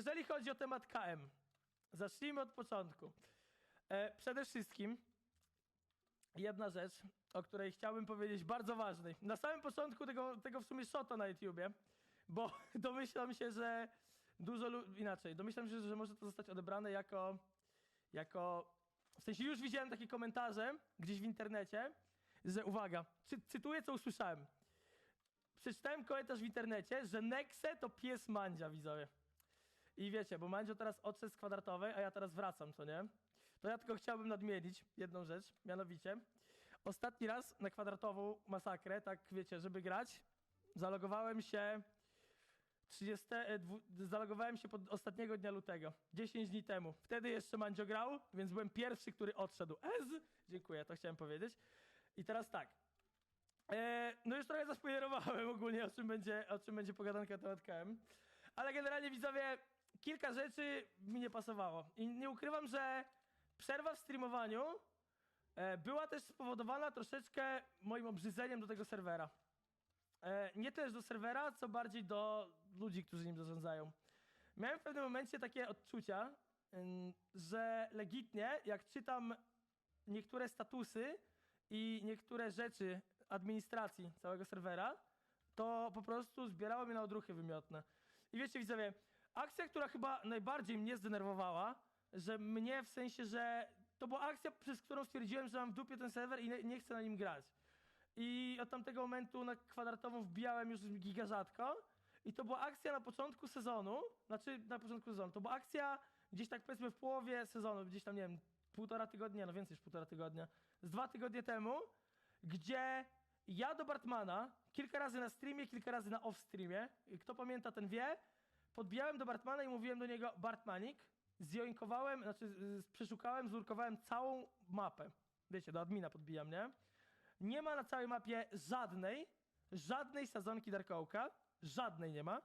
jeżeli chodzi o temat KM, zacznijmy od początku. E, przede wszystkim jedna rzecz, o której chciałbym powiedzieć, bardzo ważnej. Na samym początku tego, tego w sumie shota na YouTubie, bo domyślam się, że dużo inaczej, domyślam się, że może to zostać odebrane jako, jako w sensie już widziałem takie komentarze gdzieś w internecie, że uwaga, cy, cytuję co usłyszałem. Przeczytałem komentarz w internecie, że Nexe to pies Mandzia, widzowie. I wiecie, bo Mandzio teraz odszedł z kwadratowej, a ja teraz wracam, co nie? To ja tylko chciałbym nadmienić jedną rzecz, mianowicie ostatni raz na kwadratową masakrę, tak wiecie, żeby grać, zalogowałem się 30, e, zalogowałem się pod ostatniego dnia lutego, 10 dni temu. Wtedy jeszcze Mandzio grał, więc byłem pierwszy, który odszedł. Ez! Dziękuję, to chciałem powiedzieć. I teraz tak. E, no już trochę zaspoilerowałem ogólnie, o czym będzie, o czym będzie pogadanka na temat KM. Ale generalnie widzowie, kilka rzeczy mi nie pasowało. I nie ukrywam, że przerwa w streamowaniu e, była też spowodowana troszeczkę moim obrzydzeniem do tego serwera. E, nie też do serwera, co bardziej do ludzi, którzy nim zarządzają. Miałem w pewnym momencie takie odczucia, że legitnie, jak czytam niektóre statusy i niektóre rzeczy administracji całego serwera, to po prostu zbierało mnie na odruchy wymiotne. I wiecie, widzowie, akcja, która chyba najbardziej mnie zdenerwowała, że mnie w sensie, że to była akcja, przez którą stwierdziłem, że mam w dupie ten serwer i nie, nie chcę na nim grać. I od tamtego momentu na kwadratową wbijałem już giga rzadko. I to była akcja na początku sezonu, znaczy na początku sezonu, to była akcja gdzieś tak powiedzmy w połowie sezonu, gdzieś tam nie wiem, półtora tygodnia, no więcej niż półtora tygodnia, z dwa tygodnie temu, gdzie ja do Bartmana kilka razy na streamie, kilka razy na off-streamie, kto pamięta ten wie, podbijałem do Bartmana i mówiłem do niego Bartmanik, zjoinkowałem, znaczy przeszukałem, zlurkowałem całą mapę. Wiecie, do admina podbijam, nie? Nie ma na całej mapie żadnej, żadnej sadzonki Darkołka. Żadnej nie ma.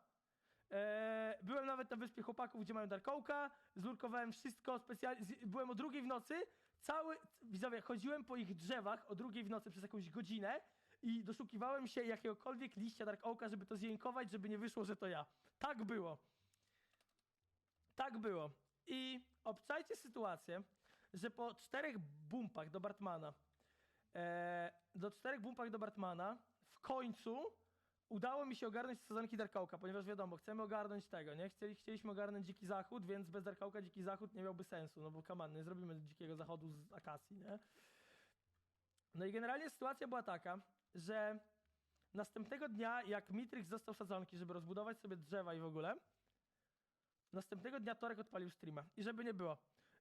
Eee, byłem nawet na wyspie chłopaków, gdzie mają Darkołka. Zlurkowałem wszystko specjalnie. Byłem o drugiej w nocy. Cały, widzowie, chodziłem po ich drzewach o drugiej w nocy przez jakąś godzinę i doszukiwałem się jakiegokolwiek liścia Darkołka, żeby to zjękować, żeby nie wyszło, że to ja. Tak było. Tak było. I obczajcie sytuację, że po czterech bumpach do Bartmana, e, do czterech bumpach do Bartmana, w końcu udało mi się ogarnąć sezonki Darkałka, ponieważ wiadomo, chcemy ogarnąć tego, nie? Chcieli, chcieliśmy ogarnąć Dziki Zachód, więc bez Darkałka Dziki Zachód nie miałby sensu, no bo kaman, nie zrobimy Dzikiego Zachodu z Akasji, nie? No i generalnie sytuacja była taka, że następnego dnia, jak Mitrix został sadzonki, żeby rozbudować sobie drzewa i w ogóle, Następnego dnia Torek odpalił streama. I żeby nie było.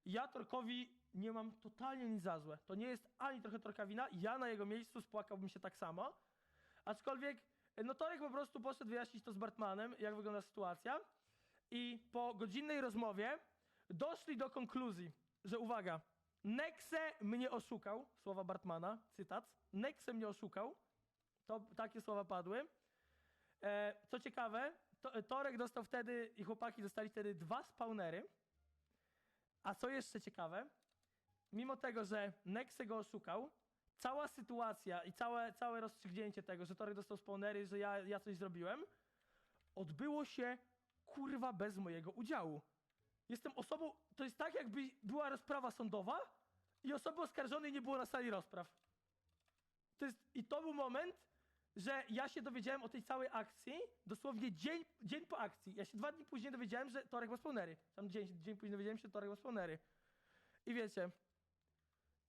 Ja Torkowi nie mam totalnie nic za złe. To nie jest ani trochę Torka wina. Ja na jego miejscu spłakałbym się tak samo. Aczkolwiek, no Torek po prostu poszedł wyjaśnić to z Bartmanem, jak wygląda sytuacja. I po godzinnej rozmowie doszli do konkluzji, że uwaga, Nexe mnie oszukał, słowa Bartmana, cytat, Nexe mnie oszukał, to takie słowa padły. E, co ciekawe, to, Torek dostał wtedy i chłopaki dostali wtedy dwa spawnery. A co jeszcze ciekawe, mimo tego, że Nexe go oszukał, cała sytuacja i całe, całe rozstrzygnięcie tego, że Torek dostał spawnery, że ja, ja coś zrobiłem, odbyło się kurwa bez mojego udziału. Jestem osobą, to jest tak jakby była rozprawa sądowa i osoby oskarżonej nie było na sali rozpraw. To jest, I to był moment, że ja się dowiedziałem o tej całej akcji dosłownie dzień, dzień po akcji. Ja się dwa dni później dowiedziałem, że Torek ma spawnery. Tam dzień, dzień później dowiedziałem się, że Torek ma spawnery. I wiecie,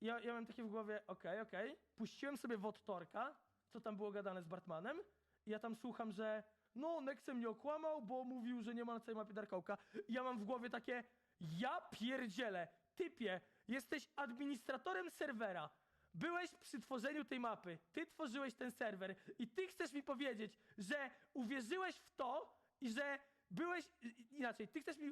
ja, ja mam takie w głowie, okej, okej. Puściłem sobie wod Torka, co tam było gadane z Bartmanem i ja tam słucham, że no, Nexe mnie okłamał, bo mówił, że nie ma na całej mapie Darkołka. Ja mam w głowie takie, ja pierdzielę, typie, jesteś administratorem serwera. Byłeś przy tworzeniu tej mapy, ty tworzyłeś ten serwer i ty chcesz mi powiedzieć, że uwierzyłeś w to i że byłeś, inaczej, ty chcesz mi,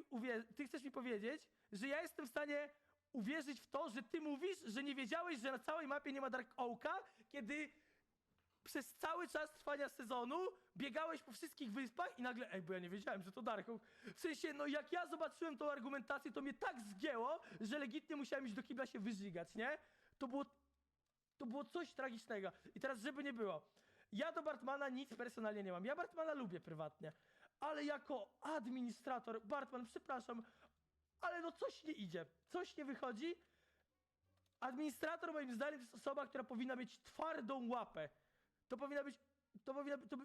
ty chcesz mi powiedzieć, że ja jestem w stanie uwierzyć w to, że ty mówisz, że nie wiedziałeś, że na całej mapie nie ma Dark Oaka, kiedy przez cały czas trwania sezonu biegałeś po wszystkich wyspach i nagle, ej, bo ja nie wiedziałem, że to Dark Oak. W sensie, no jak ja zobaczyłem tą argumentację, to mnie tak zgięło, że legitnie musiałem iść do kibla się wyżygać, nie? To było, to było coś tragicznego. I teraz, żeby nie było, ja do Bartmana nic personalnie nie mam. Ja Bartmana lubię prywatnie, ale jako administrator, Bartman, przepraszam, ale no coś nie idzie, coś nie wychodzi. Administrator moim zdaniem to jest osoba, która powinna mieć twardą łapę. To powinna być, to powinna, to,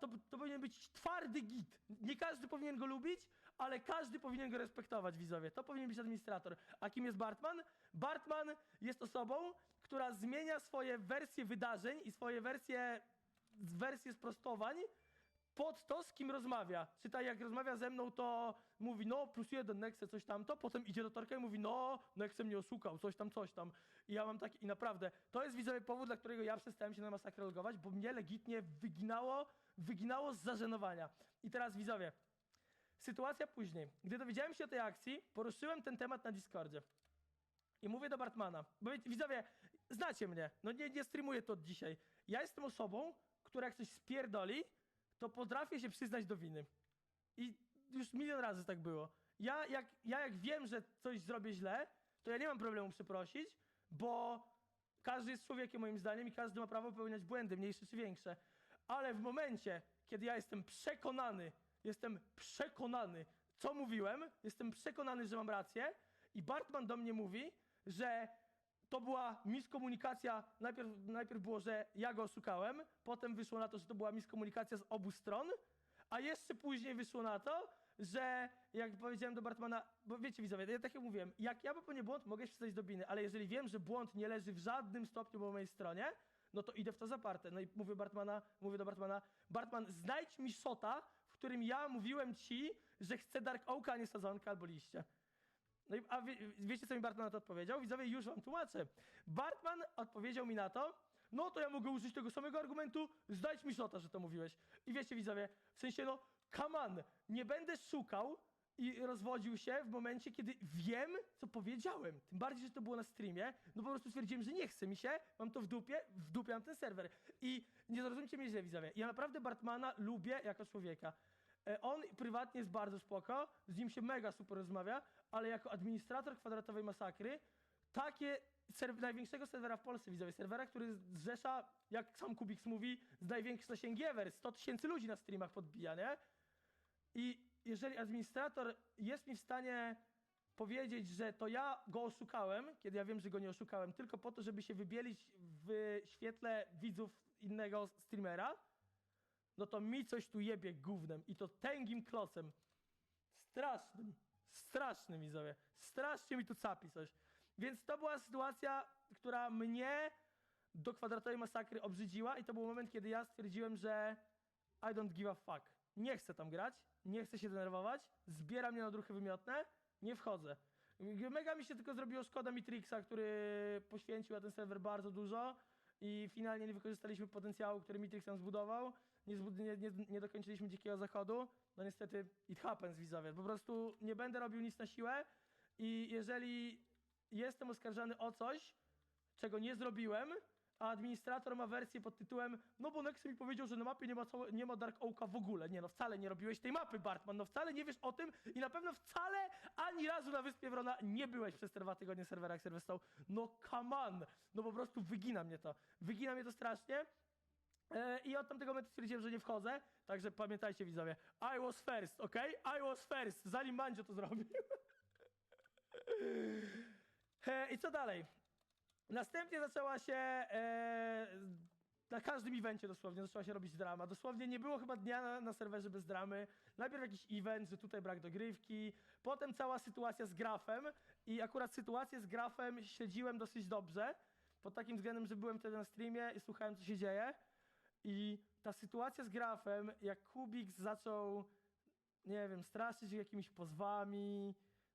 to, to powinien być twardy git. Nie każdy powinien go lubić, ale każdy powinien go respektować, widzowie. To powinien być administrator. A kim jest Bartman? Bartman jest osobą, która zmienia swoje wersje wydarzeń i swoje wersje, wersje sprostowań pod to, z kim rozmawia. Czy tak jak rozmawia ze mną, to mówi, no plus jeden, Nexe, coś tamto, potem idzie do Torka i mówi, no, Nexe mnie oszukał, coś tam, coś tam. I ja mam taki, i naprawdę, to jest widzowie powód, dla którego ja przestałem się na masakrę logować, bo mnie legitnie wyginało, wyginało z zażenowania. I teraz widzowie, sytuacja później. Gdy dowiedziałem się o tej akcji, poruszyłem ten temat na Discordzie. I mówię do Bartmana, bo widzowie, znacie mnie, no nie, nie streamuję to od dzisiaj. Ja jestem osobą, która jak coś spierdoli, to potrafię się przyznać do winy. I już milion razy tak było. Ja jak, ja jak wiem, że coś zrobię źle, to ja nie mam problemu przeprosić, bo każdy jest człowiekiem moim zdaniem i każdy ma prawo popełniać błędy, mniejsze czy większe. Ale w momencie, kiedy ja jestem przekonany, jestem przekonany, co mówiłem, jestem przekonany, że mam rację i Bartman do mnie mówi, że to była miskomunikacja. Najpierw, najpierw było, że ja go oszukałem, potem wyszło na to, że to była miskomunikacja z obu stron, a jeszcze później wyszło na to, że jak powiedziałem do Bartmana, bo wiecie widzowie, ja tak jak mówiłem, jak ja popełnię błąd, mogę się przyznać do winy, ale jeżeli wiem, że błąd nie leży w żadnym stopniu po mojej stronie, no to idę w to zaparte. No i mówię Bartmana, mówię do Bartmana, Bartman, znajdź mi shota, w którym ja mówiłem ci, że chcę Dark Oaka, a nie sadzonka albo liście. No i, a wie, wiecie, co mi Bartman na to odpowiedział? Widzowie, już wam tłumaczę. Bartman odpowiedział mi na to, no to ja mogę użyć tego samego argumentu, znajdź mi shota, że to mówiłeś. I wiecie, widzowie, w sensie, no, come on, nie będę szukał i rozwodził się w momencie, kiedy wiem, co powiedziałem. Tym bardziej, że to było na streamie, no po prostu stwierdziłem, że nie chce mi się, mam to w dupie, w dupie mam ten serwer. I nie zrozumcie mnie źle, widzowie, ja naprawdę Bartmana lubię jako człowieka. E, On prywatnie jest bardzo spoko, z nim się mega super rozmawia, ale jako administrator kwadratowej masakry, takie serw- największego serwera w Polsce, widzowie, serwera, który zrzesza, jak sam Kubiks mówi, z największy zasięgi ever, 100 tysięcy ludzi na streamach podbija, nie? I jeżeli administrator jest mi w stanie powiedzieć, że to ja go oszukałem, kiedy ja wiem, że go nie oszukałem, tylko po to, żeby się wybielić w świetle widzów innego streamera, no to mi coś tu jebie gównem i to tęgim klocem. Strasznym, strasznym widzowie. Strasznie mi tu capi coś. Więc to była sytuacja, która mnie do kwadratowej masakry obrzydziła i to był moment, kiedy ja stwierdziłem, że I don't give a fuck. Nie chcę tam grać, nie chcę się denerwować, zbiera mnie na druchy wymiotne, nie wchodzę. Mega mi się tylko zrobiło szkoda Mitrixa, który poświęcił na ten serwer bardzo dużo i finalnie nie wykorzystaliśmy potencjału, który Mitrix nam zbudował. Nie, nie, nie, dokończyliśmy Dzikiego Zachodu. No niestety it happens, widzowie. Po prostu nie będę robił nic na siłę i jeżeli jestem oskarżany o coś, czego nie zrobiłem, a administrator ma wersję pod tytułem no bo Nexy mi powiedział, że na mapie nie ma, nie ma Dark Oaka w ogóle. Nie no, wcale nie robiłeś tej mapy, Bartman, no wcale nie wiesz o tym i na pewno wcale ani razu na Wyspie Wrona nie byłeś przez te dwa tygodnie serwera, jak. No come on! No po prostu wygina mnie to. Wygina mnie to strasznie. E, I od tamtego momentu stwierdziłem, że nie wchodzę, także pamiętajcie widzowie, I was first, ok? I was first, zanim Mandzio to zrobił. E, I co dalej? Następnie zaczęła się e, na każdym evencie dosłownie zaczęła się robić drama. Dosłownie nie było chyba dnia na, na serwerze bez dramy. Najpierw jakiś event, że tutaj brak dogrywki, potem cała sytuacja z grafem i akurat sytuację z grafem śledziłem dosyć dobrze, pod takim względem, że byłem wtedy na streamie i słuchałem co się dzieje. I ta sytuacja z grafem, jak Kubik zaczął, nie wiem, straszyć jakimiś pozwami,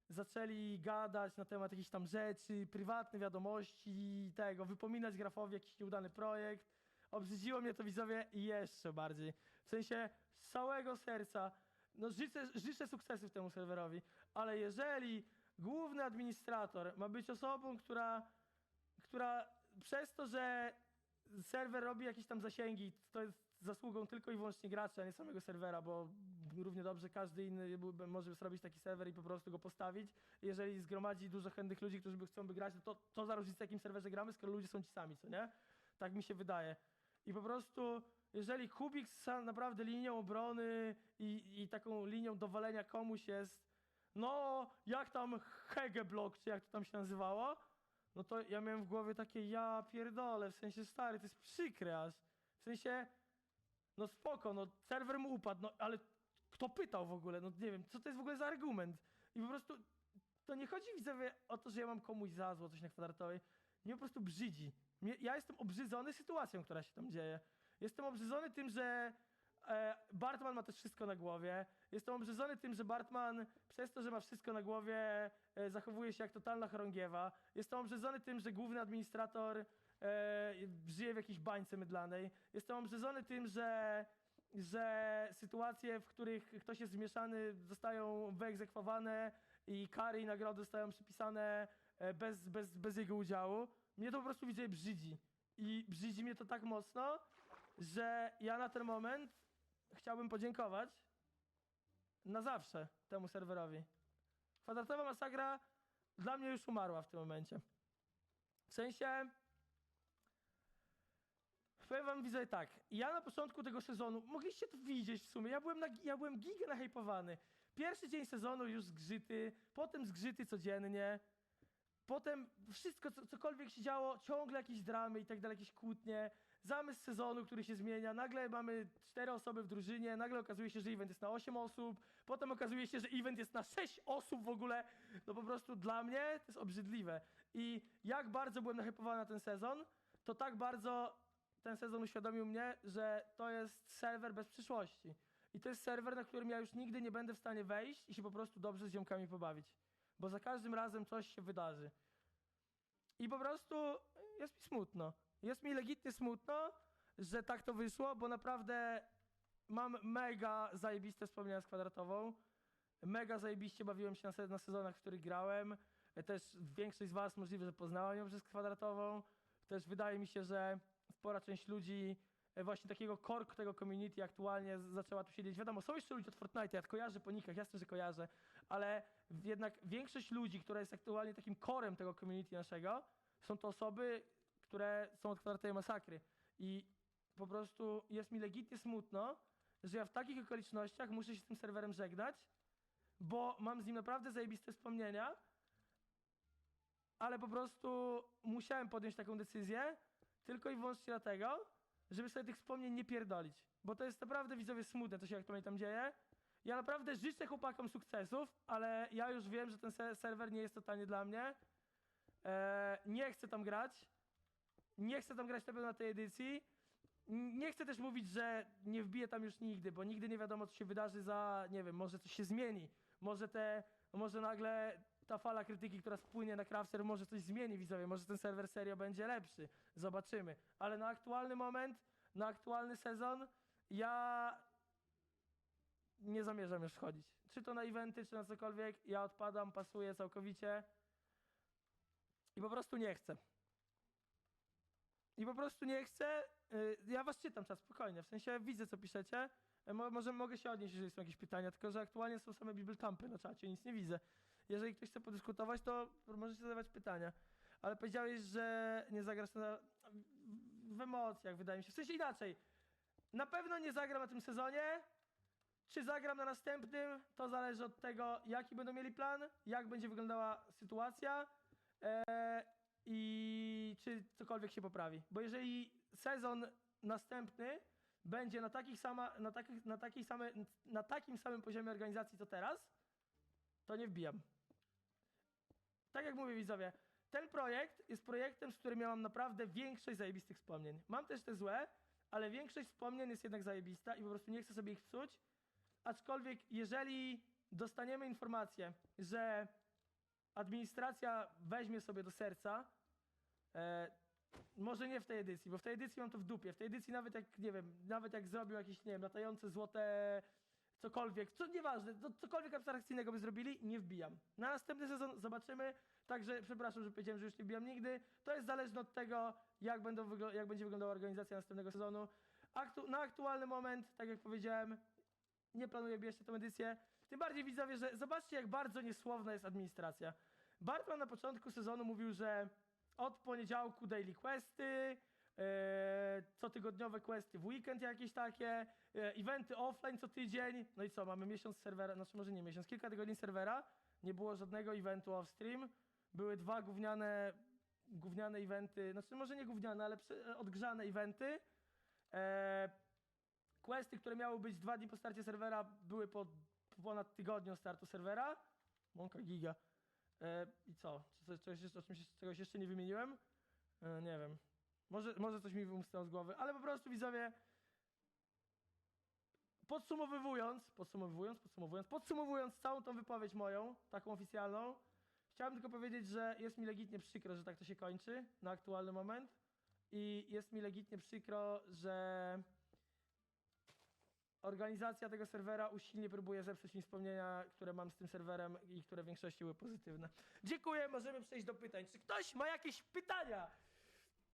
zaczęli gadać na temat jakichś tam rzeczy, prywatne wiadomości, tego, wypominać grafowi jakiś nieudany projekt. Obrzydziło mnie to widzowie jeszcze bardziej. W sensie z całego serca, no życzę, życzę sukcesów temu serwerowi, ale jeżeli główny administrator ma być osobą, która, która przez to, że serwer robi jakieś tam zasięgi, to jest zasługą tylko i wyłącznie graczy, a nie samego serwera, bo równie dobrze każdy inny może zrobić taki serwer i po prostu go postawić. Jeżeli zgromadzi dużo chętnych ludzi, którzy by chcą by grać, no to to za różnicę, jakim serwerze gramy, skoro ludzie są ci sami, co nie? Tak mi się wydaje. I po prostu, jeżeli Kubik z naprawdę linią obrony i, i taką linią dowalenia komuś jest, no jak tam Hegeblock, czy jak to tam się nazywało, no to ja miałem w głowie takie, ja pierdolę, w sensie stary, to jest przykre aż. W sensie, no spoko, no serwer mu upadł, no ale kto pytał w ogóle, no nie wiem, co to jest w ogóle za argument? I po prostu, to nie chodzi widzowie o to, że ja mam komuś za zło coś na kwadratowej, mnie po prostu brzydzi. Ja jestem obrzydzony sytuacją, która się tam dzieje. Jestem obrzydzony tym, że Bartman ma też wszystko na głowie. Jestem obrzydzony tym, że Bartman przez to, że ma wszystko na głowie, e, zachowuje się jak totalna chorągiewa. Jestem obrzydzony tym, że główny administrator e, żyje w jakiejś bańce mydlanej. Jestem obrzydzony tym, że, że sytuacje, w których ktoś jest zmieszany, zostają wyegzekwowane i kary i nagrody zostają przypisane e, bez, bez, bez jego udziału. Mnie to po prostu widzę brzydzi. I brzydzi mnie to tak mocno, że ja na ten moment chciałbym podziękować na zawsze temu serwerowi. Kwadratowa masakra dla mnie już umarła w tym momencie. W sensie. Powiem wam widzę tak. Ja na początku tego sezonu, mogliście to widzieć w sumie, ja byłem, na, ja byłem giga nahypowany. Pierwszy dzień sezonu już zgrzyty, potem zgrzyty codziennie, potem wszystko, co, cokolwiek się działo, ciągle jakieś dramy i tak dalej, jakieś kłótnie, zamysł sezonu, który się zmienia, nagle mamy cztery osoby w drużynie, nagle okazuje się, że event jest na 8 osób, potem okazuje się, że event jest na 6 osób w ogóle, no po prostu dla mnie to jest obrzydliwe. I jak bardzo byłem nahypowany na ten sezon, to tak bardzo ten sezon uświadomił mnie, że to jest serwer bez przyszłości. I to jest serwer, na którym ja już nigdy nie będę w stanie wejść i się po prostu dobrze z ziomkami pobawić. Bo za każdym razem coś się wydarzy. I po prostu jest mi smutno. Jest mi legitnie smutno, że tak to wyszło, bo naprawdę mam mega zajebiste wspomnienia z kwadratową. Mega zajebiście bawiłem się na, se- na sezonach, w których grałem. Też większość z Was możliwe, że poznała ją przez kwadratową. Też wydaje mi się, że spora część ludzi, e, właśnie takiego korku tego community aktualnie zaczęła tu siedzieć. Wiadomo, są jeszcze ludzie od Fortnite'a, ja kojarzę po nikach, jasne, że kojarzę, ale jednak większość ludzi, która jest aktualnie takim korem tego community naszego, są to osoby, które są od kwadratowej masakry. I po prostu jest mi legitnie smutno, że ja w takich okolicznościach muszę się z tym serwerem żegnać, bo mam z nim naprawdę zajebiste wspomnienia, ale po prostu musiałem podjąć taką decyzję tylko i wyłącznie dlatego, żeby sobie tych wspomnień nie pierdolić. Bo to jest naprawdę widzowie smutne, co się aktualnie tam dzieje. Ja naprawdę życzę chłopakom sukcesów, ale ja już wiem, że ten se- serwer nie jest totalnie dla mnie. Eee, nie chcę tam grać. Nie chcę tam grać na pewno na tej edycji. Nie chcę też mówić, że nie wbiję tam już nigdy, bo nigdy nie wiadomo, co się wydarzy za, nie wiem, może coś się zmieni. Może te, może nagle ta fala krytyki, która spłynie na Crafter, może coś zmieni widzowie, może ten serwer serio będzie lepszy. Zobaczymy. Ale na aktualny moment, na aktualny sezon, ja nie zamierzam już wchodzić. Czy to na eventy, czy na cokolwiek, ja odpadam, pasuję całkowicie. I po prostu nie chcę. I po prostu nie chcę. y, Ja was czytam czas spokojnie, w sensie widzę co piszecie. E, Mo, może mogę się odnieść, jeżeli są jakieś pytania, tylko że aktualnie są same bibeltampy na czacie, nic nie widzę. Jeżeli ktoś chce podyskutować, to możecie zadawać pytania. Ale powiedziałeś, że nie zagrasz na, w emocjach, wydaje mi się. W sensie inaczej. Na pewno nie zagram na tym sezonie. Czy zagram na następnym, to zależy od tego, jaki będą mieli plan, jak będzie wyglądała sytuacja e, i czy cokolwiek się poprawi. Bo jeżeli sezon następny będzie na, takich sama, na, na, same, na takim samym poziomie organizacji co teraz, to nie wbijam. Tak jak mówię widzowie, ten projekt jest projektem, z którym ja mam naprawdę większość zajebistych wspomnień. Mam też te złe, ale większość wspomnień jest jednak zajebista i po prostu nie chcę sobie ich psuć. Aczkolwiek jeżeli dostaniemy informację, że administracja weźmie sobie do serca, może nie w tej edycji, bo w tej edycji mam to w dupie. W tej edycji nawet jak, nie wiem, nawet jak zrobią jakieś, nie wiem, latające złote cokolwiek, co nieważne, co, cokolwiek abstrakcyjnego by zrobili, nie wbijam. Na następny sezon zobaczymy, także przepraszam, że powiedziałem, że już nie wbijam nigdy. To jest zależne od tego, jak, będą jak będzie wyglądała organizacja następnego sezonu. Aktu- na aktualny moment, tak jak powiedziałem, nie planuję jeszcze tę edycję. Tym bardziej widzowie, że zobaczcie, jak bardzo niesłowna jest administracja. Bartman na początku sezonu mówił, że od poniedziałku daily questy, e, cotygodniowe questy w weekend jakieś takie, e, eventy offline co tydzień. No i co, mamy miesiąc serwera, znaczy może nie miesiąc, kilka tygodni serwera. Nie było żadnego eventu off stream. Były dwa gówniane, gówniane eventy, znaczy może nie gówniane, ale prze, odgrzane eventy. E, questy, które miały być dwa dni po starcie serwera, były po ponad tygodniu startu serwera. Mąka giga. E, I co? Czy coś, jeszcze- czymś, czegoś jeszcze nie wymieniłem? E, nie wiem. Może, może coś mi wymknęło z głowy, ale po prostu widzowie. Podsumowując, podsumowując, podsumowując, podsumowując całą tą wypowiedź moją, taką oficjalną, chciałem tylko powiedzieć, że jest mi legitnie przykro, że tak to się kończy na aktualny moment. I jest mi legitnie przykro, że organizacja tego serwera usilnie próbuje zepsuć mi wspomnienia, które mam z tym serwerem i które w większości były pozytywne. Dziękuję, możemy przejść do pytań. Czy ktoś ma jakieś pytania